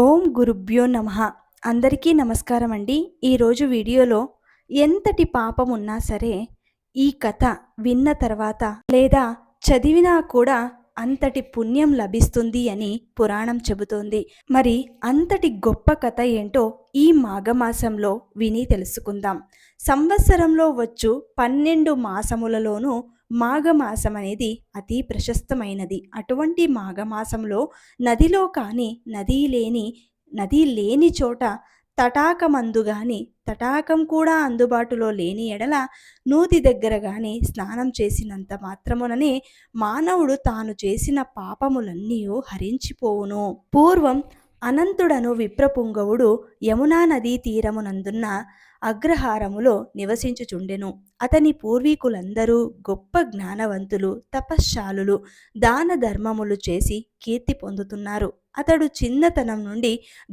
ఓం గురుభ్యో నమ. అందరికీ నమస్కారం అండి. ఈరోజు వీడియోలో ఎంతటి పాపం ఉన్నా సరే ఈ కథ విన్న తర్వాత లేదా చదివినా కూడా అంతటి పుణ్యం లభిస్తుంది అని పురాణం చెబుతోంది. మరి అంతటి గొప్ప కథ ఏంటో ఈ మాఘమాసంలో విని తెలుసుకుందాం. సంవత్సరంలో వచ్చు పన్నెండు మాసములలోనూ మాఘమాసం అనేది అతి ప్రశస్తమైనది. అటువంటి మాఘమాసంలో నదిలో కానీ నదీ లేని నది లేని చోట తటాకమందు గాని తటాకం కూడా అందుబాటులో లేని ఎడల నూతి దగ్గర గాని స్నానం చేసినంత మాత్రముననే మానవుడు తాను చేసిన పాపములన్నీ హరించిపోవును. పూర్వం అనంతుడను విప్రపుంగవుడు యమునా నదీ తీరమునందున్న అగ్రహారములో నివసించుచుండెను. అతని పూర్వీకులందరూ గొప్ప జ్ఞానవంతులు తపశ్శాలులు దాన ధర్మములు చేసి కీర్తి పొందుతున్నారు. అతడు చిన్నతనం నుండి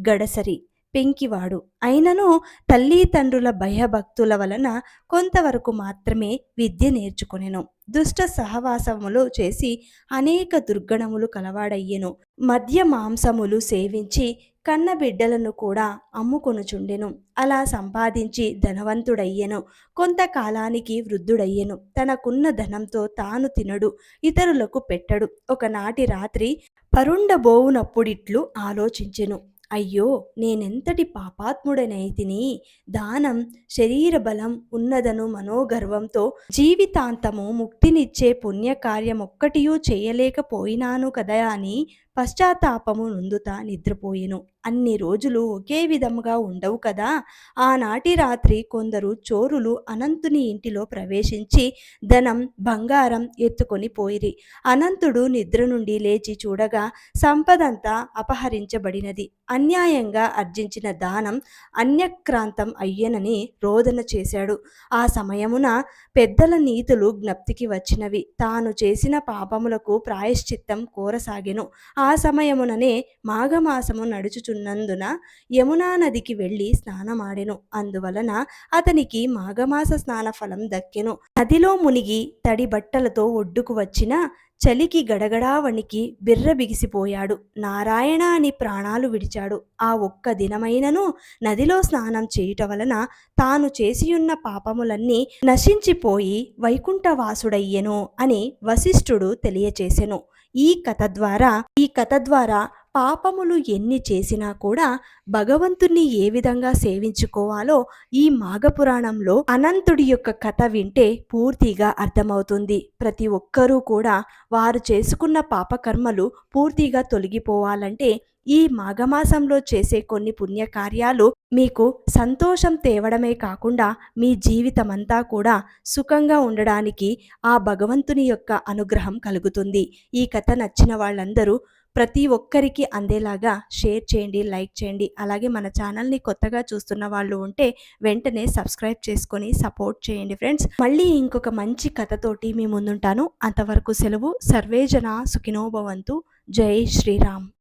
గడసరి. పెంకివాడు. అయినను తల్లిదండ్రుల భయభక్తుల వలన కొంతవరకు మాత్రమే విద్య నేర్చుకొనెను. దుష్ట సహవాసములు చేసి అనేక దుర్గణములు కలవాడయ్యెను. మద్య మాంసములు సేవించి కన్న బిడ్డలను కూడా అమ్ముకొనుచుండెను. అలా సంపాదించి ధనవంతుడయ్యెను. కొంతకాలానికి వృద్ధుడయ్యెను. తనకున్న ధనంతో తాను తినడు ఇతరులకు పెట్టడు. ఒకనాటి రాత్రి పరుండబోవునప్పుడిట్లు ఆలోచించెను. అయ్యో నేనెంతటి పాపాత్ముడనైతిని? దానం శరీర బలం ఉన్నదను మనోగర్వంతో జీవితాంతము ముక్తినిచ్చే పుణ్యకార్యమొక్కటియూ చేయలేకపోయినాను కదా అని పశ్చాత్తాపము నుందుతా నిద్రపోయెను. అన్ని రోజులు ఒకే విధముగా ఉండవు కదా. ఆనాటి రాత్రి కొందరు చోరులు అనంతుని ఇంటిలో ప్రవేశించి ధనం బంగారం ఎత్తుకొని పోయిరి. అనంతుడు నిద్ర నుండి లేచి చూడగా సంపదంతా అపహరించబడినది. అన్యాయంగా అర్జించిన దానం అన్యక్రాంతం అయ్యనని రోదన చేశాడు. ఆ సమయమున పెద్దల నీతులు జ్ఞప్తికి వచ్చినవి. తాను చేసిన పాపములకు ప్రాయశ్చిత్తం కోరసాగెను. ఆ ఆ సమయముననే మాఘమాసము నడుచుచున్నందున యమునా నదికి వెళ్ళి స్నానమాడెను. అందువలన అతనికి మాఘమాస స్నాన ఫలం దక్కెను. నదిలో మునిగి తడి బట్టలతో ఒడ్డుకు వచ్చిన చలికి గడగడా వణికి బిర్ర బిగిసిపోయాడు. నారాయణ అని ప్రాణాలు విడిచాడు. ఆ ఒక్క దినమైనను నదిలో స్నానం చేయుట వలన తాను చేసియున్న పాపములన్నీ నశించిపోయి వైకుంఠవాసుడయ్యెను అని వశిష్ఠుడు తెలియచేసెను. ఈ కథ ద్వారా ఈ కథ ద్వారా పాపములు ఎన్ని చేసినా కూడా భగవంతుణ్ణి ఏ విధంగా సేవించుకోవాలో ఈ మాఘపురాణంలో అనంతుడి యొక్క కథ వింటే పూర్తిగా అర్థమవుతుంది. ప్రతి ఒక్కరూ కూడా వారు చేసుకున్న పాపకర్మలు పూర్తిగా తొలగిపోవాలంటే ఈ మాఘమాసంలో చేసే కొన్ని పుణ్యకార్యాలు మీకు సంతోషం తేవడమే కాకుండా మీ జీవితమంతా కూడా సుఖంగా ఉండడానికి ఆ భగవంతుని యొక్క అనుగ్రహం కలుగుతుంది. ఈ కథ నచ్చిన వాళ్ళందరూ ప్రతి ఒక్కరికి అందేలాగా షేర్ చేయండి లైక్ చేయండి. అలాగే మన ఛానల్ని కొత్తగా చూస్తున్న వాళ్ళు ఉంటే వెంటనే సబ్స్క్రైబ్ చేసుకొని సపోర్ట్ చేయండి ఫ్రెండ్స్. మళ్ళీ ఇంకొక మంచి కథతోటి మీ ముందుంటాను. అంతవరకు సెలవు. సర్వేజన సుఖినోభవంతు జై శ్రీరామ్.